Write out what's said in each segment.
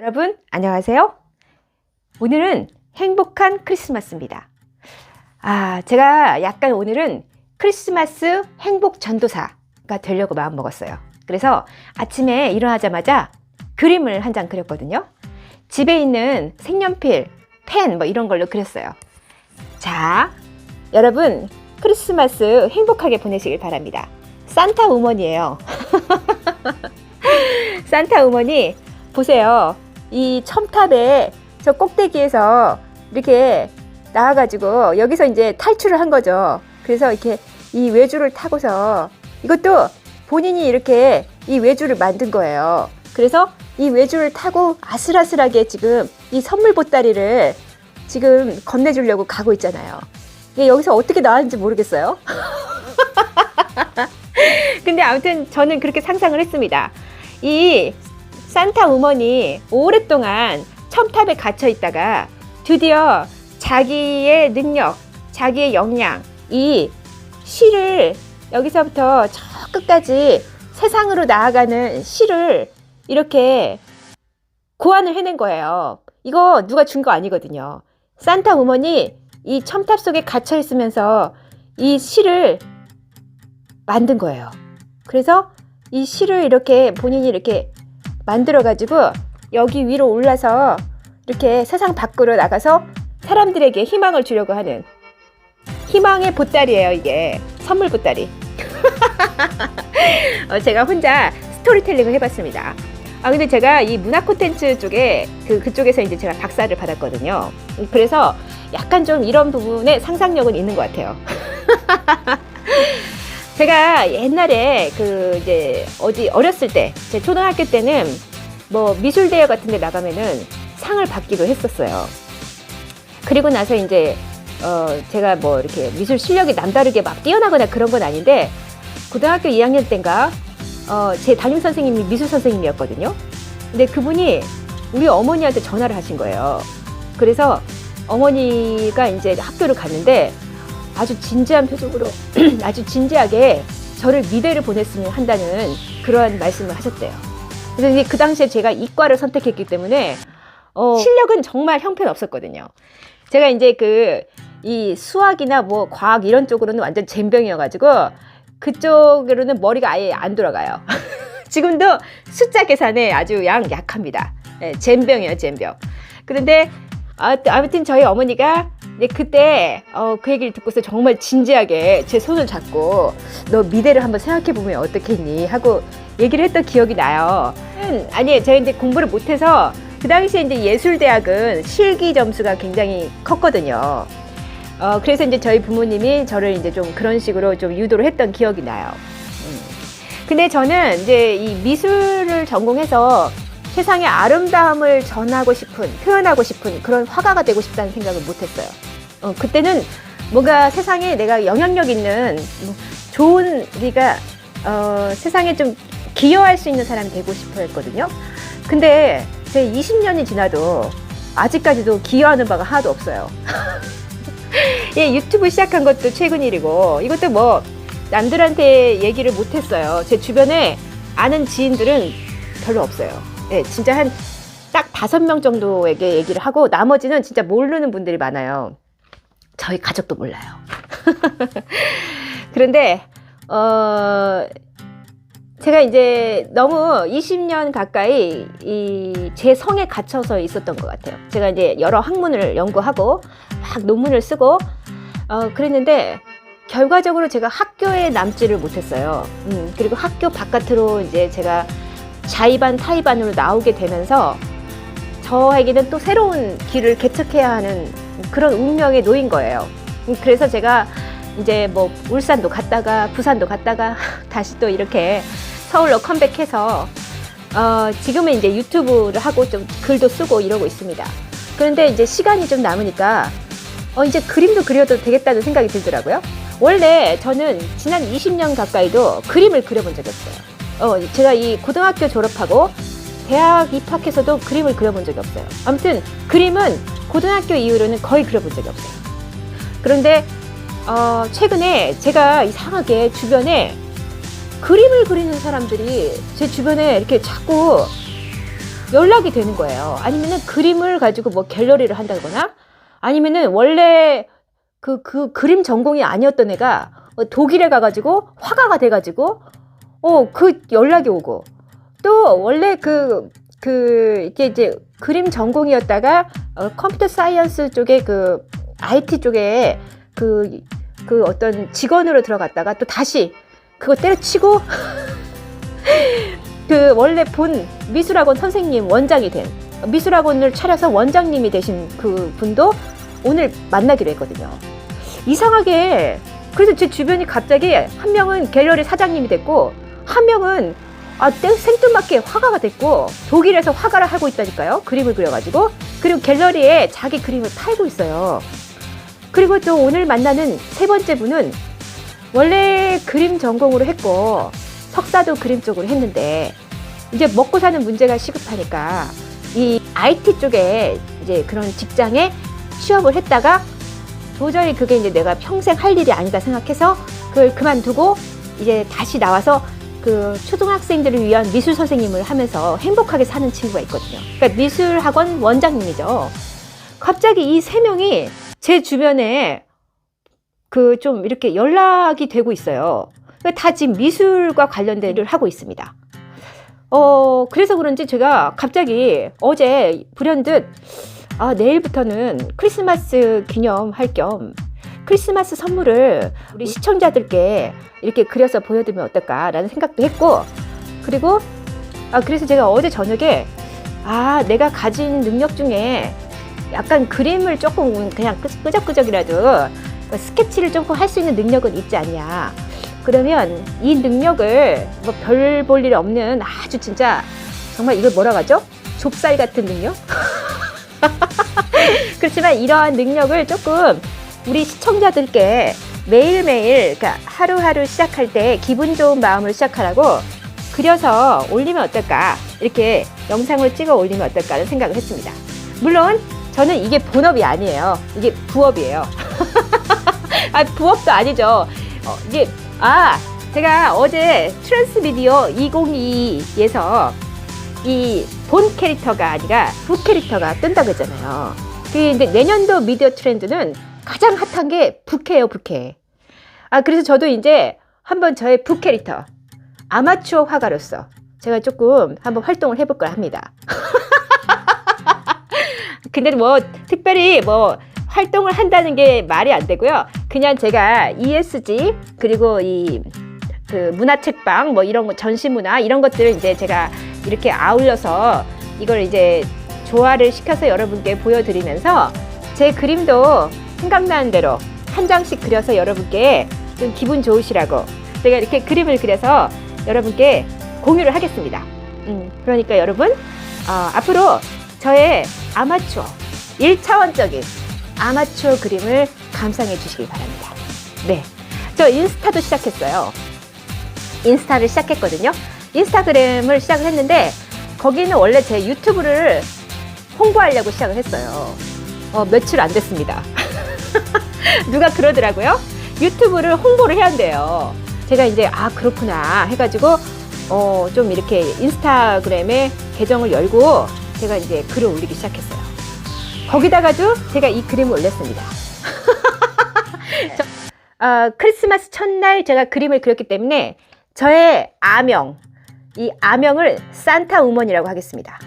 여러분, 안녕하세요. 오늘은 행복한 크리스마스입니다. 아, 제가 약간 오늘은 크리스마스 행복 전도사가 되려고 마음 먹었어요. 그래서 아침에 일어나자마자 그림을 한 장 그렸거든요. 집에 있는 색연필, 펜 뭐 이런 걸로 그렸어요. 자, 여러분, 크리스마스 행복하게 보내시길 바랍니다. 산타 우먼이에요. 산타 우먼이 보세요. 이 첨탑에 저 꼭대기에서 이렇게 나와가지고 여기서 이제 탈출을 한 거죠. 그래서 이렇게 이 외주를 타고서 이것도 본인이 이렇게 이 외주를 만든 거예요. 그래서 이 외주를 타고 아슬아슬하게 지금 이 선물 보따리를 지금 건네주려고 가고 있잖아요. 이게 여기서 어떻게 나왔는지 모르겠어요. 근데 아무튼 저는 그렇게 상상을 했습니다. 이 산타 우먼이 오랫동안 첨탑에 갇혀 있다가 드디어 자기의 능력, 자기의 역량, 이 실을 여기서부터 저 끝까지 세상으로 나아가는 실을 이렇게 고안을 해낸 거예요. 이거 누가 준 거 아니거든요. 산타 우먼이 이 첨탑 속에 갇혀 있으면서 이 실을 만든 거예요. 그래서 이 실을 이렇게 본인이 이렇게 만들어 가지고 여기 위로 올라서 이렇게 세상 밖으로 나가서 사람들에게 희망을 주려고 하는 희망의 보따리예요 이게. 선물 보따리. 어, 제가 혼자 스토리텔링을 해봤습니다. 아 근데 제가 이 문화 콘텐츠 쪽에 그 그쪽에서 이제 제가 박사를 받았거든요. 그래서 약간 좀 이런 부분에 상상력은 있는 것 같아요 제가 옛날에 그 이제 어디 어렸을 때, 제 초등학교 때는 뭐 미술대회 같은 데 나가면은 상을 받기도 했었어요. 그리고 나서 이제 어 제가 뭐 이렇게 미술 실력이 남다르게 막 뛰어나거나 그런 건 아닌데 고등학교 2학년 때인가 어 제 담임 선생님이 미술 선생님이었거든요. 근데 그분이 우리 어머니한테 전화를 하신 거예요. 그래서 어머니가 이제 학교를 갔는데 아주 진지한 표정으로 아주 진지하게 저를 미대를 보냈으면 한다는 그러한 말씀을 하셨대요. 그래서 이제 그 당시에 제가 이과를 선택했기 때문에 어, 실력은 정말 형편없었거든요. 제가 이제 그 이 수학이나 뭐 과학 이런 쪽으로는 완전 젬병이어가지고 그쪽으로는 머리가 아예 안 돌아가요. 지금도 숫자 계산에 아주 양 약합니다. 네, 젬병이에요, 젬병. 그런데 아, 아무튼 저희 어머니가 네, 그때 어, 그 얘기를 듣고서 정말 진지하게 제 손을 잡고 너 미래를 한번 생각해 보면 어떻겠니 하고 얘기를 했던 기억이 나요. 음, 아니 제가 이제 공부를 못해서 그 당시에 이제 예술대학은 실기 점수가 굉장히 컸거든요. 어, 그래서 이제 저희 부모님이 저를 이제 좀 그런 식으로 좀 유도를 했던 기억이 나요. 음. 근데 저는 이제 이 미술을 전공해서 세상의 아름다움을 전하고 싶은, 표현하고 싶은 그런 화가가 되고 싶다는 생각을 못 했어요. 어, 그때는 뭔가 세상에 내가 영향력 있는 뭐 좋은 우리가 어, 세상에 좀 기여할 수 있는 사람이 되고 싶어 했거든요. 근데 제 20년이 지나도 아직까지도 기여하는 바가 하나도 없어요. 예, 유튜브 시작한 것도 최근 일이고 이것도 뭐 남들한테 얘기를 못 했어요. 제 주변에 아는 지인들은 별로 없어요. 예, 진짜 한 딱 다섯 명 정도에게 얘기를 하고 나머지는 진짜 모르는 분들이 많아요. 저희 가족도 몰라요. 그런데 어 제가 이제 너무 20년 가까이 이 제 성에 갇혀서 있었던 것 같아요. 제가 이제 여러 학문을 연구하고 막 논문을 쓰고 어 그랬는데 결과적으로 제가 학교에 남지를 못했어요. 음, 그리고 학교 바깥으로 이제 제가 자의반 타의반으로 나오게 되면서 저에게는 또 새로운 길을 개척해야 하는 그런 운명에 놓인 거예요. 음, 그래서 제가 이제 뭐 울산도 갔다가 부산도 갔다가 다시 또 이렇게 서울로 컴백해서 어, 지금은 이제 유튜브를 하고 좀 글도 쓰고 이러고 있습니다. 그런데 이제 시간이 좀 남으니까 어, 이제 그림도 그려도 되겠다는 생각이 들더라고요. 원래 저는 지난 20년 가까이도 그림을 그려본 적이 없어요. 어, 제가 이 고등학교 졸업하고 대학 입학해서도 그림을 그려본 적이 없어요. 아무튼 그림은 고등학교 이후로는 거의 그려본 적이 없어요. 그런데 어, 최근에 제가 이상하게 주변에 그림을 그리는 사람들이 제 주변에 이렇게 자꾸 연락이 되는 거예요. 아니면은 그림을 가지고 뭐 갤러리를 한다거나 아니면은 원래 그, 그 그림 전공이 아니었던 애가 어, 독일에 가가지고 화가가 돼가지고 어, 그 연락이 오고 또 원래 그, 그, 이게 이제 그림 전공이었다가 어, 컴퓨터 사이언스 쪽에 그 IT 쪽에 그, 그 어떤 직원으로 들어갔다가 또 다시 그거 때려치고 그 원래 본 미술학원 선생님 원장이 된 미술학원을 차려서 원장님이 되신 그 분도 오늘 만나기로 했거든요. 이상하게 그래서 제 주변이 갑자기 한 명은 갤러리 사장님이 됐고 한 명은 아, 땡- 생뚱맞게 화가가 됐고 독일에서 화가를 하고 있다니까요. 그림을 그려가지고 그리고 갤러리에 자기 그림을 팔고 있어요. 그리고 또 오늘 만나는 세 번째 분은 원래 그림 전공으로 했고 석사도 그림 쪽으로 했는데 이제 먹고 사는 문제가 시급하니까 이 IT 쪽에 이제 그런 직장에 취업을 했다가 도저히 그게 이제 내가 평생 할 일이 아니다 생각해서 그걸 그만두고 이제 다시 나와서 그 초등학생들을 위한 미술 선생님을 하면서 행복하게 사는 친구가 있거든요. 그러니까 미술학원 원장님이죠. 갑자기 이 세 명이 제 주변에 그 좀 이렇게 연락이 되고 있어요. 그러니까 다 지금 미술과 관련된 일을 하고 있습니다. 어, 그래서 그런지 제가 갑자기 어제 불현듯 아, 내일부터는 크리스마스 기념할 겸 크리스마스 선물을 우리 시청자들께 이렇게 그려서 보여드리면 어떨까라는 생각도 했고 그리고 아, 그래서 제가 어제 저녁에 아, 내가 가진 능력 중에 약간 그림을 조금 그냥 끄- 끄적끄적이라도 스케치를 조금 할 수 있는 능력은 있지 않냐. 그러면 이 능력을 뭐 별 볼 일 없는 아주 진짜 정말 이걸 뭐라고 하죠? 좁쌀 같은 능력? 그렇지만 이러한 능력을 조금 우리 시청자들께 매일매일 그러니까 하루하루 시작할 때 기분 좋은 마음으로 시작하라고 그려서 올리면 어떨까 이렇게 영상을 찍어 올리면 어떨까 하는 생각을 했습니다. 물론 저는 이게 본업이 아니에요. 이게 부업이에요. 아 부업도 아니죠. 어, 이게 아 제가 어제 트랜스미디어 2022에서 이 본 캐릭터가 아니라 부 캐릭터가 뜬다고 했잖아요. 그 이제 내년도 미디어 트렌드는 가장 핫한 게 부캐예요, 부캐. 아 그래서 저도 이제 한번 저의 부 캐릭터 아마추어 화가로서 제가 조금 한번 활동을 해볼까 합니다. 근데 뭐 특별히 뭐 활동을 한다는 게 말이 안 되고요. 그냥 제가 ESG 그리고 이 그 문화책방 뭐 이런 거 전시문화 이런 것들을 이제 제가 이렇게 아울러서 이걸 이제 조화를 시켜서 여러분께 보여드리면서 제 그림도 생각나는 대로 한 장씩 그려서 여러분께 좀 기분 좋으시라고 제가 이렇게 그림을 그려서 여러분께 공유를 하겠습니다. 음, 그러니까 여러분 어, 앞으로 저의 아마추어 1차원적인 아마추어 그림을 감상해 주시기 바랍니다. 네. 저 인스타도 시작했어요. 인스타를 시작했거든요. 인스타그램을 시작을 했는데 거기는 원래 제 유튜브를 홍보하려고 시작을 했어요. 어, 며칠 안 됐습니다. 누가 그러더라고요. 유튜브를 홍보를 해야 한대요. 제가 이제 아 그렇구나 해가지고 어, 좀 이렇게 인스타그램에 계정을 열고 제가 이제 글을 올리기 시작했어요. 거기다가도 제가 이 그림을 올렸습니다. 저, 어, 크리스마스 첫날 제가 그림을 그렸기 때문에 저의 아명, 이 아명을 산타 우먼이라고 하겠습니다.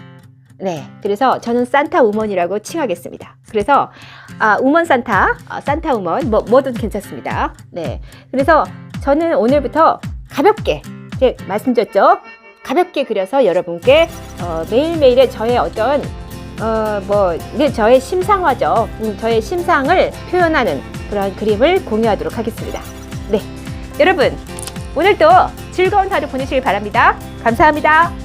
네, 그래서 저는 산타 우먼이라고 칭하겠습니다. 그래서 아, 우먼 산타, 아, 산타 우먼, 뭐, 뭐든 괜찮습니다. 네, 그래서 저는 오늘부터 가볍게, 제 말씀드렸죠? 가볍게 그려서 여러분께 어, 매일매일의 저의 어떤 어, 뭐, 이게 저의 심상화죠. 음, 저의 심상을 표현하는 그런 그림을 공유하도록 하겠습니다. 네. 여러분, 오늘도 즐거운 하루 보내시길 바랍니다. 감사합니다.